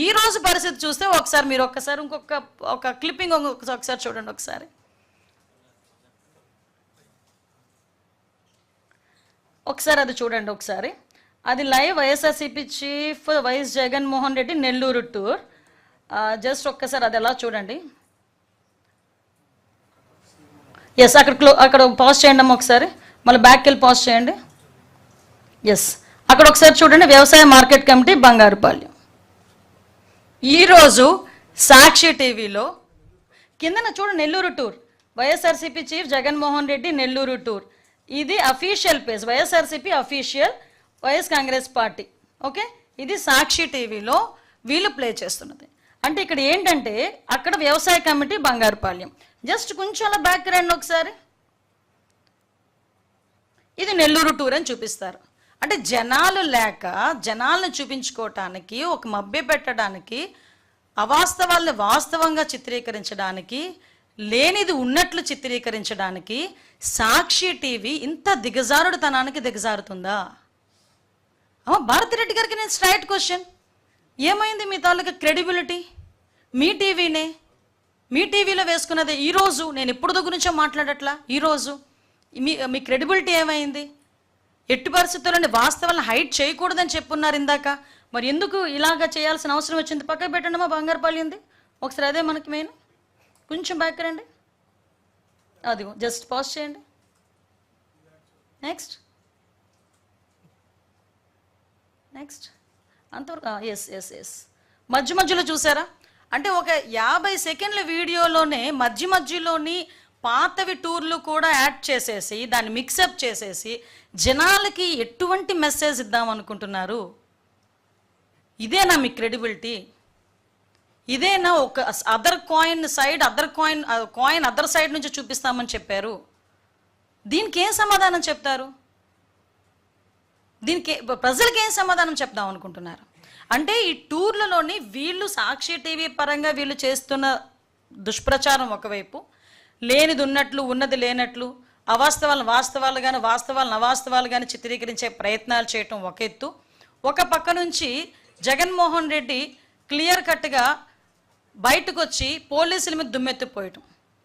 ఈ రోజు పరిస్థితి చూస్తే ఒకసారి మీరు ఒక్కసారి ఇంకొక ఒక క్లిప్పింగ్ ఒకసారి చూడండి ఒకసారి. ఒకసారి అది చూడండి ఒకసారి. అది live YSRCP chief YS Jaganmohan Reddy Nellore tour. Just ఒక్కసారి అది ఎలా చూడండి. ఎస్ అక్కడ క్లో అక్కడ పాజ్ చేయండి అమ్మ ఒకసారి. మళ్ళీ బ్యాక్కి వెళ్ళి పాజ్ చేయండి. ఎస్ అక్కడ ఒకసారి చూడండి వ్యవసాయ మార్కెట్ కమిటీ బంగారుపాలెం ఈరోజు సాక్షి టీవీలో కిందన చూడు Nellore tour YSRCP chief Jaganmohan Reddy Nellore tour. ఇది official page YSRCP official YS Congress party. Okay? ఇది సాక్షి టీవీలో వీళ్ళు ప్లే చేస్తున్నది. అంటే ఇక్కడ ఏంటంటే అక్కడ వ్యవసాయ కమిటీ బంగారుపాలెం జస్ట్ కొంచెం అలా బ్యాక్ రండి ఒకసారి. ఇది నెల్లూరు టూర్ అని చూపిస్తారు. అంటే జనాలు లేక జనాలను చూపించుకోవటానికి ఒక మభ్య పెట్టడానికి అవాస్తవాల్ని వాస్తవంగా చిత్రీకరించడానికి లేనిది ఉన్నట్లు చిత్రీకరించడానికి సాక్షి టీవీ ఇంత దిగజారుడుతనానికి దిగజారుతుందా? అమ్మ భారతిరెడ్డి గారికి నేను స్ట్రైట్ క్వశ్చన్ ఏమైంది మీ తాలూకా క్రెడిబిలిటీ మీ టీవీనే? మీ టీవీలో వేసుకున్నదే ఈరోజు? నేను ఎప్పుడు గురించో మాట్లాడట్లా? ఈరోజు? మీ మీ క్రెడిబిలిటీ ఏమైంది? ఎట్టి పరిస్థితుల్లోని వాస్తవాలను హైట్ చేయకూడదని చెప్పున్నారు ఇందాక. మరి ఎందుకు ఇలాగా చేయాల్సిన అవసరం వచ్చింది? పక్కకు పెట్టండి మా బంగారుపల్లి ఉంది. ఒకసారి అదే మనకి మెయిన్ కొంచెం బ్యాక్ రండి. అది జస్ట్ పాస్ చేయండి. నెక్స్ట్ నెక్స్ట్ అంతవరకు ఎస్ ఎస్ ఎస్ మధ్య మధ్యలో చూసారా? అంటే ఒక యాభై సెకండ్ల వీడియోలోనే మధ్య మధ్యలోని పాతవి టూర్లు కూడా యాడ్ చేసేసి దాన్ని మిక్సప్ చేసేసి జనాలకి ఎటువంటి మెసేజ్ ఇద్దాం అనుకుంటున్నారు? ఇదేనా మీ క్రెడిబిలిటీ ఇదేనా ఒక other coin side other coin coin other side నుంచి చూపిస్తామని చెప్పారు? దీనికి ఏం సమాధానం చెప్తారు? దీనికి ప్రజలకి ఏం సమాధానం చెప్దాం అనుకుంటున్నారు? అంటే ఈ టూర్లలోని వీళ్ళు సాక్షి టీవీ పరంగా వీళ్ళు చేస్తున్న దుష్ప్రచారం ఒకవైపు లేనిది ఉన్నట్లు ఉన్నది లేనట్లు అవాస్తవాలను వాస్తవాలు కానీ వాస్తవాలను అవాస్తవాలు కానీ చిత్రీకరించే ప్రయత్నాలు చేయటం ఒక ఎత్తు. ఒక పక్క నుంచి జగన్మోహన్ రెడ్డి క్లియర్ కట్గా బయటకు వచ్చి పోలీసుల మీద దుమ్మెత్తిపోయటం.